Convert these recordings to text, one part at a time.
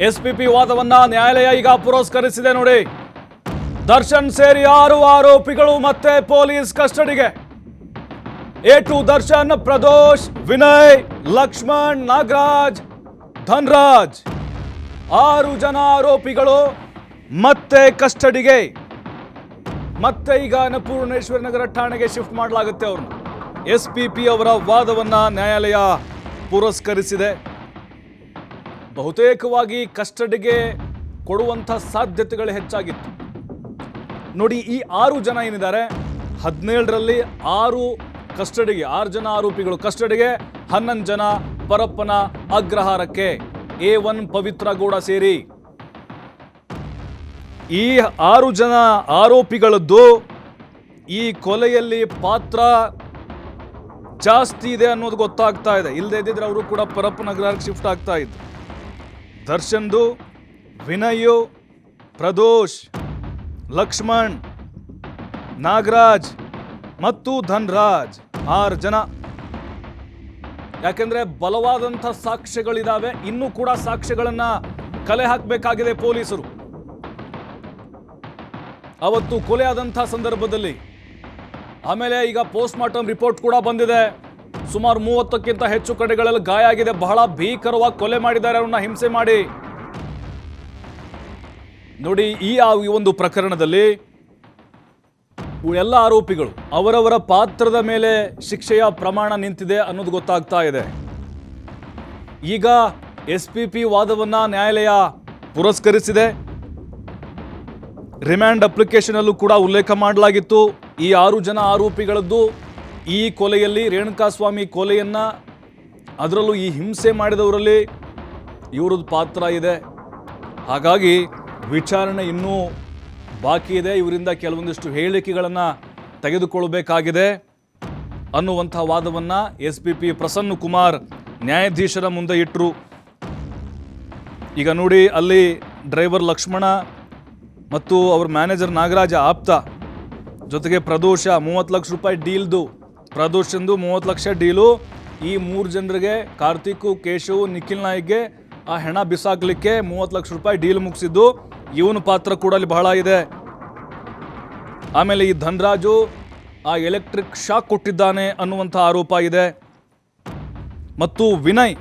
Spp ವಾದವನ್ನ ನ್ಯಾಯಾಲಯ ಈಗ ಪುರಸ್ಕರಿಸಿದೆ ನೋಡಿ. ದರ್ಶನ್ ಸೇರಿ ಆರು ಆರೋಪಿಗಳು ಮತ್ತೆ ಪೊಲೀಸ್ ಕಸ್ಟಡಿಗೆ. A two Darshan, Pradosh, Vinay, Lakshman, Nagaraj, Dhanraj. ಆರು ಜನ ಆರೋಪಿಗಳು ಮತ್ತೆ ಕಸ್ಟಡಿಗೆ. ಮತ್ತೆ ಈಗ ಅನ್ನಪೂರ್ಣೇಶ್ವರ ನಗರ ಠಾಣೆಗೆ ಶಿಫ್ಟ್ ಮಾಡಲಾಗುತ್ತೆ ಅವ್ರನ್ನ. ಎಸ್ ಪಿ ಪಿ ಅವರ ವಾದವನ್ನ ನ್ಯಾಯಾಲಯ ಪುರಸ್ಕರಿಸಿದೆ. ಬಹುತೇಕವಾಗಿ ಕಸ್ಟಡಿಗೆ ಕೊಡುವಂಥ ಸಾಧ್ಯತೆಗಳು ಹೆಚ್ಚಾಗಿತ್ತು. ನೋಡಿ, ಈ ಆರು ಜನ ಏನಿದ್ದಾರೆ? ಹದಿನೇಳರಲ್ಲಿ ಆರು ಕಸ್ಟಡಿಗೆ, ಆರು ಜನ ಆರೋಪಿಗಳು. ಕಸ್ಟಡಿಗೆ ಹನ್ನೊಂದು ಜನ ಪರಪ್ಪನ ಅಗ್ರಹಾರಕ್ಕೆ, ಎ ಒನ್ ಪವಿತ್ರ ಗೌಡ ಸೇರಿ. ಈ ಆರು ಜನ ಆರೋಪಿಗಳದ್ದು ಈ ಕೊಲೆಯಲ್ಲಿ ಪಾತ್ರ ಜಾಸ್ತಿ ಇದೆ ಅನ್ನೋದು ಗೊತ್ತಾಗ್ತಾ ಇದೆ. ಇಲ್ಲದೆ ಇದ್ದಿದ್ರೆ ಅವರು ಕೂಡ ಪರಪ್ಪನ ಅಗ್ರಹಾರಕ್ಕೆ ಶಿಫ್ಟ್ ಆಗ್ತಾ ಇದ್ರು. ದರ್ಶನ್ದು ವಿನಯು ಪ್ರದೋಷ್, ಲಕ್ಷ್ಮಣ್, ನಾಗರಾಜ್ ಮತ್ತು ಧನ್ರಾಜ್ ಆರು ಜನ. ಯಾಕೆಂದ್ರೆ ಬಲವಾದಂಥ ಸಾಕ್ಷ್ಯಗಳಿದಾವೆ, ಇನ್ನೂ ಕೂಡ ಸಾಕ್ಷ್ಯಗಳನ್ನ ಕಲೆ ಹಾಕಬೇಕಾಗಿದೆ ಪೊಲೀಸರು. ಅವತ್ತು ಕೊಲೆ ಆದಂಥ ಸಂದರ್ಭದಲ್ಲಿ, ಆಮೇಲೆ ಈಗ ಪೋಸ್ಟ್ ಮಾರ್ಟಮ್ ರಿಪೋರ್ಟ್ ಕೂಡ ಬಂದಿದೆ. ಸುಮಾರು ಮೂವತ್ತಕ್ಕಿಂತ ಹೆಚ್ಚು ಕಡೆಗಳಲ್ಲಿ ಗಾಯ ಆಗಿದೆ ಬಹಳ ಭೀಕರವಾಗಿ ಕೊಲೆ ಮಾಡಿದ್ದಾರೆ ಅವರನ್ನ ಹಿಂಸೆ ಮಾಡಿ. ನೋಡಿ, ಈ ಆ ಒಂದು ಪ್ರಕರಣದಲ್ಲಿ ಎಲ್ಲ ಆರೋಪಿಗಳು ಅವರವರ ಪಾತ್ರದ ಮೇಲೆ ಶಿಕ್ಷೆಯ ಪ್ರಮಾಣ ನಿಂತಿದೆ ಅನ್ನೋದು ಗೊತ್ತಾಗ್ತಾ ಇದೆ. ಈಗ ಎಸ್ ಪಿ ಪಿ ವಾದವನ್ನ ನ್ಯಾಯಾಲಯ ಪುರಸ್ಕರಿಸಿದೆ. ರಿಮ್ಯಾಂಡ್ ಅಪ್ಲಿಕೇಶನ್ ಅಲ್ಲೂ ಕೂಡ ಉಲ್ಲೇಖ ಮಾಡಲಾಗಿತ್ತು. ಈ ಆರು ಜನ ಆರೋಪಿಗಳದ್ದು ಈ ಕೊಲೆಯಲ್ಲಿ ರೇಣುಕಾಸ್ವಾಮಿ ಕೊಲೆಯನ್ನು ಅದರಲ್ಲೂ ಈ ಹಿಂಸೆ ಮಾಡಿದವರಲ್ಲಿ ಇವ್ರದ್ದು ಪಾತ್ರ ಇದೆ. ಹಾಗಾಗಿ ವಿಚಾರಣೆ ಇನ್ನೂ ಬಾಕಿ ಇದೆ. ಇವರಿಂದ ಕೆಲವೊಂದಿಷ್ಟು ಹೇಳಿಕೆಗಳನ್ನು ತೆಗೆದುಕೊಳ್ಳಬೇಕಾಗಿದೆ. ಅನ್ನುವಂಥ ವಾದವನ್ನು S P P Prasanna Kumar ನ್ಯಾಯಾಧೀಶರ ಮುಂದೆ ಇಟ್ಟರು ಈಗ ನೋಡಿ, ಅಲ್ಲಿ ಡ್ರೈವರ್ ಲಕ್ಷ್ಮಣ ಮತ್ತು ಅವ್ರ ಮ್ಯಾನೇಜರ್ ನಾಗರಾಜ ಆಪ್ತ ಜೊತೆಗೆ ಪ್ರದೋಷ ಮೂವತ್ತು ಲಕ್ಷ ರೂಪಾಯಿ ಡೀಲ್ದು ಪ್ರದೋಷಂದು ಮೂವತ್ತು ಲಕ್ಷ ಡೀಲು. ಈ ಮೂರು ಜನರಿಗೆ ಕಾರ್ತಿಕು ಕೇಶವ್ ನಿಖಿಲ್ ನಾಯ್ಗೆ ಆ ಹೆಣ ಬಿಸಾಕ್ಲಿಕ್ಕೆ ಮೂವತ್ತು ಲಕ್ಷ ರೂಪಾಯಿ ಡೀಲ್ ಮುಗಿಸಿದ್ದು. ಇವನ ಪಾತ್ರ ಕೂಡ ಅಲ್ಲಿ ಬಹಳ ಇದೆ. ಆಮೇಲೆ ಈ ಧನ್ರಾಜು ಆ ಎಲೆಕ್ಟ್ರಿಕ್ ಶಾಕ್ ಕೊಟ್ಟಿದ್ದಾನೆ ಅನ್ನುವಂಥ ಆರೋಪ ಇದೆ. ಮತ್ತು ವಿನಯ್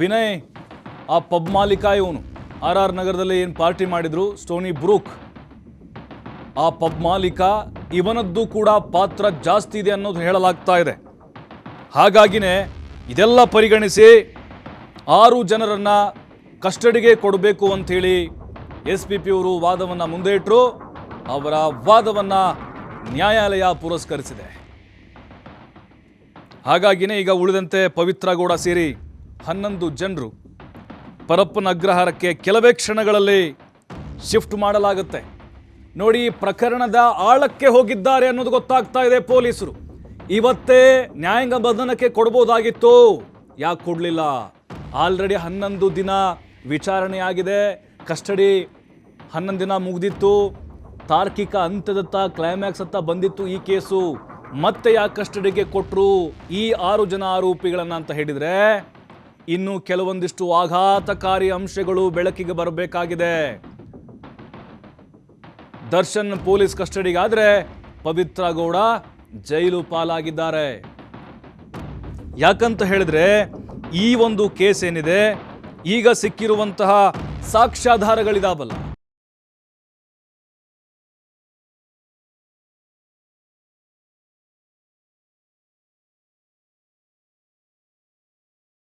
ವಿನಯ್ ಆ ಪಬ್ ಮಾಲೀಕ ಇವನು. ಆರ್ ಆರ್ ನಗರದಲ್ಲಿ ಏನು ಪಾರ್ಟಿ ಮಾಡಿದ್ರು? Stony Brooke. ಆ ಪಬ್ ಮಾಲೀಕ ಇವನದ್ದು ಕೂಡ ಪಾತ್ರ ಜಾಸ್ತಿ ಇದೆ ಅನ್ನೋದು ಹೇಳಲಾಗ್ತಾ ಇದೆ. ಹಾಗಾಗಿನೇ ಇದೆಲ್ಲ ಪರಿಗಣಿಸಿ ಆರು ಜನರನ್ನ ಕಸ್ಟಡಿಗೆ ಕೊಡಬೇಕು ಅಂಥೇಳಿ ಎಸ್ ಪಿ ಪಿ ಅವರು ವಾದವನ್ನು ಮುಂದೆ ಇಟ್ಟರು ಅವರ ವಾದವನ್ನು ನ್ಯಾಯಾಲಯ ಪುರಸ್ಕರಿಸಿದೆ. ಹಾಗಾಗಿನೇ ಈಗ ಉಳಿದಂತೆ ಪವಿತ್ರ ಗೌಡ ಸೇರಿ ಹನ್ನೊಂದು ಜನರು ಪರಪ್ಪನ ಅಗ್ರಹಾರಕ್ಕೆ ಕೆಲವೇ ಕ್ಷಣಗಳಲ್ಲಿ ಶಿಫ್ಟ್ ಮಾಡಲಾಗುತ್ತೆ. ನೋಡಿ ಪ್ರಕರಣದ ಆಳಕ್ಕೆ ಹೋಗಿದ್ದಾರೆ ಅನ್ನೋದು ಗೊತ್ತಾಗ್ತಾ ಇದೆ ಪೊಲೀಸರು. ಇವತ್ತೇ ನ್ಯಾಯಾಂಗ ಬಂಧನಕ್ಕೆ ಕೊಡ್ಬೋದಾಗಿತ್ತು. ಯಾಕೆ ಕೊಡಲಿಲ್ಲ? ಆಲ್ರೆಡಿ ಹನ್ನೊಂದು ದಿನ ವಿಚಾರಣೆ ಆಗಿದೆ. ಕಸ್ಟಡಿ ಹನ್ನೊಂದು ದಿನ ಮುಗ್ದಿತ್ತು. ತಾರ್ಕಿಕ ಅಂತ್ಯದತ್ತ ಕ್ಲೈಮ್ಯಾಕ್ಸ್ ಅತ್ತ ಬಂದಿತ್ತು ಈ ಕೇಸು. ಮತ್ತೆ ಯಾಕೆ ಕಸ್ಟಡಿಗೆ ಕೊಟ್ಟರು ಈ ಆರು ಜನ ಆರೋಪಿಗಳನ್ನು ಅಂತ ಹೇಳಿದರೆ, ಇನ್ನು ಕೆಲವೊಂದಿಷ್ಟು ಆಘಾತಕಾರಿ ಅಂಶಗಳು ಬೆಳಕಿಗೆ ಬರಬೇಕಾಗಿದೆ. ದರ್ಶನ್ ಪೊಲೀಸ್ ಕಸ್ಟಡಿಗಾದ್ರೆ ಪವಿತ್ರ ಗೌಡ ಜೈಲು ಪಾಲಾಗಿದ್ದಾರೆ. ಯಾಕಂತ ಹೇಳಿದ್ರೆ ಈ ಒಂದು ಕೇಸ್ ಏನಿದೆ, ಈಗ ಸಿಕ್ಕಿರುವಂತಹ ಸಾಕ್ಷ್ಯಾಧಾರಗಳಿದಾವಲ್ಲ.